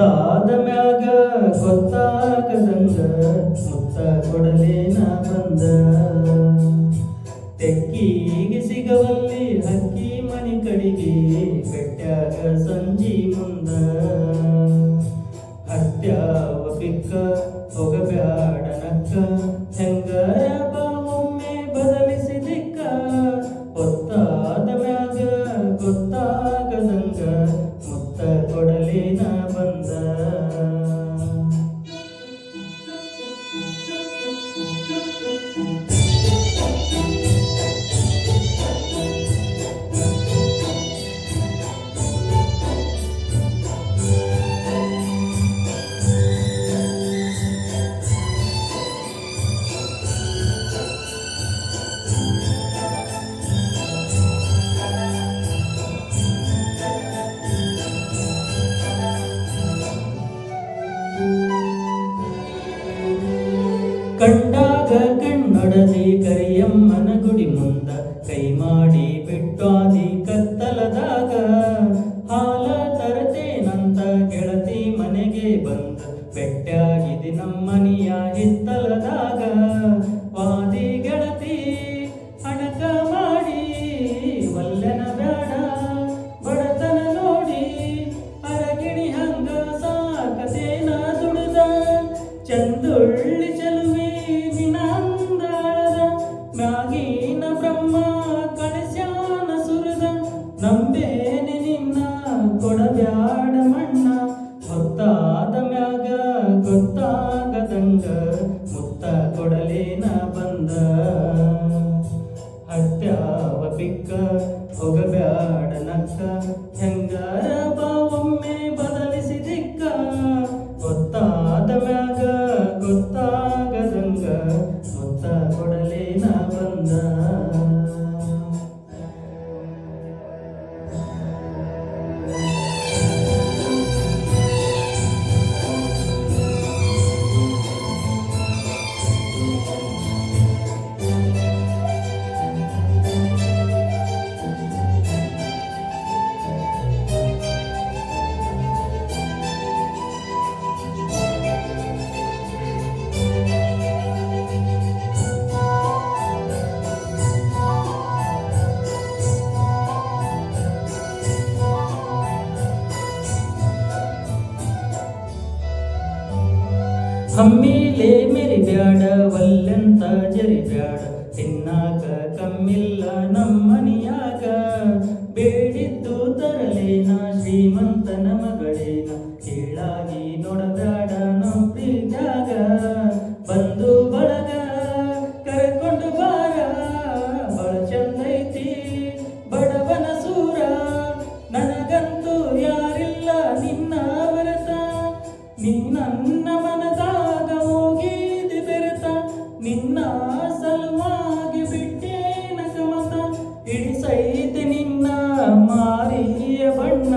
ಹೊತ್ತಾದ ಮ್ಯಾಗ ಗೊತ್ತಾಗದಂಗ ಮುತ್ತ ಕೊಡಲೇನ ಬಂದ. ತೆಕ್ಕಿಗೆ ಸಿಗವಲ್ಲಿ ಹಕ್ಕಿ ಮನಿ ಕಡಿಗೆ ಬೆಟ್ಟ್ಯಾಗ ಸಂಜಿ ಮುಂದ. ಹತ್ಯಾವ ಪಿಕ್ಕ ಕೊಡಲೇನ ಬಂದ ಕಂಡಾಗ ಕಣ್ಣೊಡನೆ ಕರಿಯಮ್ಮನ ಗುಡಿ ಮುಂದ ಕೈ ಮಾಡಿ ಬಿಟ್ಟಾದಿ ಕತ್ತಲದಾಗ. ಹಾಲ ತರತೇನಂತ ಗೆಳತಿ ಮನೆಗೆ ಬಂದ ಬೆಟ್ಟಾಗಿದೆ ನಮ್ಮನಿಯ ಹಿತ್ತಲದಾಗ. ವಾದಿ ಗೆಳತಿ ಕೊಡಬ್ಯಾಡ ಮಣ್ಣ, ಹೊತ್ತಾದ ಮ್ಯಾಗ ಗೊತ್ತಾಗದಂಗ ಮುತ್ತ ಕೊಡಲೇನ ಬಂದ. ಹತ್ಯಾವ ಬಿಕ್ಕ, ಹೋಗಬ್ಯಾಡ ನಕ್ಕ ಹೆಂಗಾರ ಬಾ ಒಮ್ಮೆ ಬದಲಿಸಿ ದಿಕ್ಕ. ಗೊತ್ತಾದ ಮ್ಯಾಗ ಗೊತ್ತಾಗದಂಗ ಮುತ್ತ ಕೊಡಲೇನ ಬಂದ. ಹಮ್ಮಿಲೆ ಮೆರಿ ಬ್ಯಾಡ, ವಲ್ಲೆಂತ ಜರಿ ಬ್ಯಾಡ. ತಿನ್ನಾಕ ಕಮ್ಮಿಲ್ಲ ನಮ್ಮನಿಯಾಗ ಬೇಡಿದ್ದು ತರಲೇನ ಶ್ರೀಮಂತನ ಮಗಳೇನ. ಕೀಳಾಗಿ ನೋಡಬ್ಯಾಡ ನಮ್ಮ ಪ್ರೀತ್ಯಾಗ. ನಿನ್ನ ಸಲುವಾಗಿ ಬಿಟ್ಟೇನ ಕಮತ ಇಡಿಸೈತೆ ನಿನ್ನ ಮಾರಿಯ ಬಣ್ಣ.